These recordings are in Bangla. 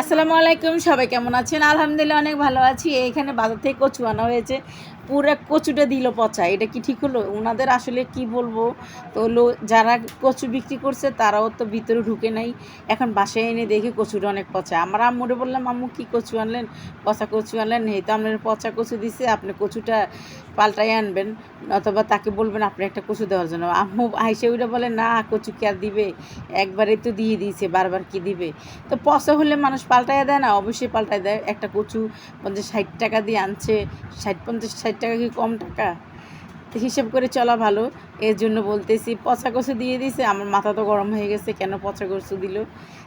আসসালামু আলাইকুম, সবাই কেমন আছেন? আলহামদুলিল্লাহ, অনেক ভালো আছি। এইখানে বাজার থেকে কচু আনা হয়েছে। পুরো কচুটা দিল পচা, এটা কি ঠিক হলো? ওনাদের আসলে কি বলব? তো লো, যারা কচু বিক্রি করছে তারাও তো ভিতরে ঢুকে নাই। এখন বাসায় এনে দেখে কচুটা অনেক পচা। আমরা আম্মুরে বললাম, আম্মু, কি কচু আনলেন? পচা কচু আনলেন, এই তো আপনার পচা কচু দিছে, আপনি কচুটা পাল্টাই আনবেন, অথবা তাকে বলবেন, আপনি একটা কচু দেওয়ার জন্য। আম্মু আইসে ওইটা বলে, না, কচু কি আর দিবে? একবারে তো দিয়ে দিয়েছে, বারবার কি দিবে? তো পচা হলে মানুষ পাল্টায় দেয় না? অবশ্যই পাল্টাই দেয়। একটা কচু পঞ্চাশ ষাট টাকা দিয়ে আনছে, ষাট পঞ্চাশ ষাট টাকা কি কম টাকা? হিসেব করে চলা ভালো। এর জন্য বলতেছি, পচা কচু দিয়ে দিয়েছে আমার মাথা তো গরম হয়ে গেছে, কেন পচা কচু দিল?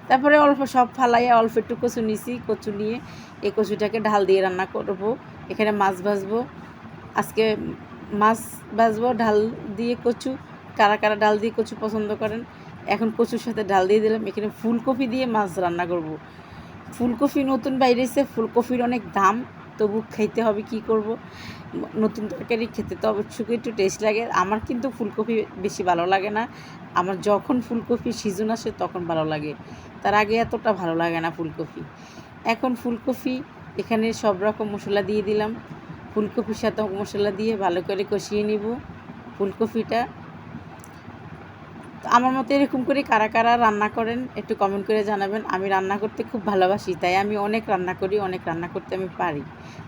তারপরে অল্প সব ফালাইয়া অল্প একটু কচু নিছি, কচু নিয়ে এই কচুটাকে ঢাল দিয়ে রান্না করব। এখানে মাছ ভাজবো। আজকে মাছ ভাজবো, ঢাল দিয়ে কচু। কারা কারা ডাল দিয়ে কচু পছন্দ করেন? এখন কচুর সাথে ডাল দিয়ে দিলাম। এখানে ফুলকপি দিয়ে মাছ রান্না করব। ফুলকপি নতুন বাইরেছে, ফুলকপির অনেক দাম। তবু খাইতে হবে, কি করব? নতুন তরকারি খেতে তো অবশ্যই একটু টেস্ট লাগে। আমার কিন্তু ফুলকপি বেশি ভালো লাগে না। আমার যখন ফুলকপি সিজন আসে তখন ভালো লাগে। তার আগে এতটা ভালো লাগে না ফুলকপি। এখন ফুলকপি এখানে সব রকম মশলা দিয়ে দিলাম। ফুলকপির সাথে মশলা দিয়ে ভালো করে কষিয়ে নিব ফুলকপিটা। তো আমার মতো এরকম করে কারা কারা রান্না করেন, একটু কমেন্ট করে জানাবেন। আমি রান্না করতে খুব ভালোবাসি, তাই আমি অনেক রান্না করি, অনেক রান্না করতে আমি পারি।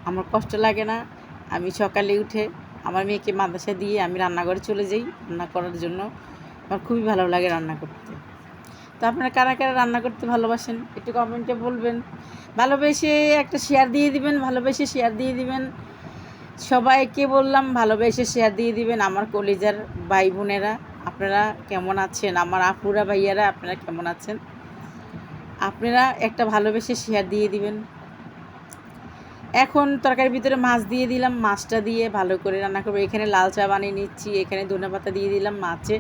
আমার কষ্ট লাগে না। আমি সকালে উঠে আমার মেয়েকে মাদ্রাসা দিয়ে আমি রান্নাঘরে চলে যাই রান্না করার জন্য। আমার খুবই ভালো লাগে রান্না করতে। তো আপনারা কারা কারা রান্না করতে ভালোবাসেন, একটু কমেন্টে বলবেন। ভালোবেসে একটা শেয়ার দিয়ে দিবেন, ভালোবেসে শেয়ার দিয়ে দিবেন। সবাইকে বললাম, ভালোবেসে শেয়ার দিয়ে দিবেন। আমার কলিজার ভাই বোনেরা আপনারা কেমন আছেন? আমার আপুরা ভাইয়ারা, আপনারা কেমন আছেন? আপনারা একটা ভালোবেসে শেয়ার দিয়ে দিবেন। এখন তরকারির ভিতরে মাছ দিয়ে দিলাম, মাছটা দিয়ে ভালো করে রান্না করব। এখানে লাল চা বানিয়ে নিচ্ছি, এখানে ধনে পাতা দিয়ে দিলাম মাছে।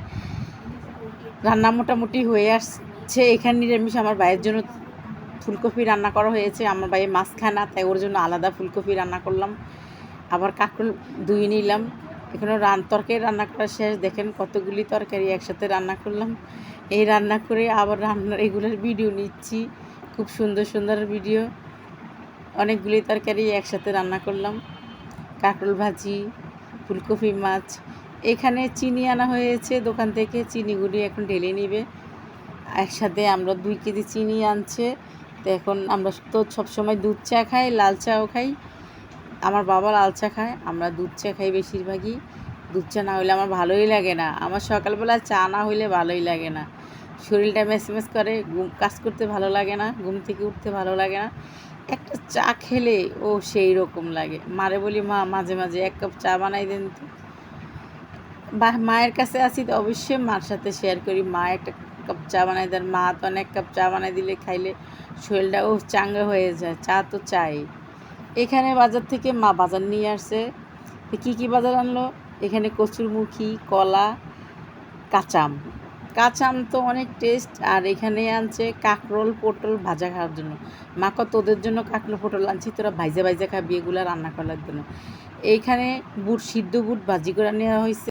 রান্না মোটামুটি হয়ে আসছে। এখানে নিরামিষ, আমার ভাইয়ের জন্য ফুলকপি রান্না করা হয়েছে। আমার ভাইয়ের মাছ খায় না তাই ওর জন্য আলাদা ফুলকপি রান্না করলাম। আবার কাঁকরোল ধুয়ে নিলাম। এখানে রান তরকারি রান্না করা শেষ। দেখেন কতগুলি তরকারি একসাথে রান্না করলাম। এই রান্না করে আবার রান্নার এগুলোর ভিডিও নিচ্ছি। খুব সুন্দর সুন্দর ভিডিও অনেকগুলি তরকারি একসাথে রান্না করলাম। কাঁকরোল ভাজি, ফুলকপি মাছ। এখানে চিনি আনা হয়েছে দোকান থেকে। চিনিগুলি এখন ঢেলে নিবে। একসাথে আমরা দুই কেজি চিনি আনছে। তো এখন আমরা তো সবসময় দুধ চা খাই, লাল চাও খাই। আমার বাবা লাল চা খায়, আমরা দুধ চা খাই বেশিরভাগই। দুধ চা না হইলে আমার ভালোই লাগে না। আমার সকালবেলা চা না হইলে ভালোই লাগে না। শরীরটা মেসমেস করে, ঘুম, কাজ করতে ভালো লাগে না, ঘুম থেকে উঠতে ভালো লাগে না। একটা চা খেলে ও সেই রকম লাগে। মারে বলি, মা, মাঝে মাঝে এক কাপ চা বানাই দেন তো। বা, মায়ের কাছে আসি তো অবশ্যই মার সাথে শেয়ার করি, মা একটা কাপ চা বানাই দেন। মা তো অনেক কাপ চা বানাই দিলে খাইলে শরীরটাও চাঙ্গা হয়ে যায়। চা তো চাই। এখানে বাজার থেকে মা বাজার নিয়ে আসছে। কি কি বাজার আনলো? এখানে কচুরমুখী, কলা, কাঁচাম। কাঁচাম তো অনেক টেস্ট আর এখানে আনছে কাঁকরোল, পটল ভাজা খাওয়ার জন্য। মা, কত তোদের জন্য কাঁকরোল, পটল আনছি, তোরা ভাইজা ভাইজা খাবি এগুলো রান্না করার জন্য। এইখানে বুট, সিদ্ধ বুট ভাজি করে নেওয়া হয়েছে।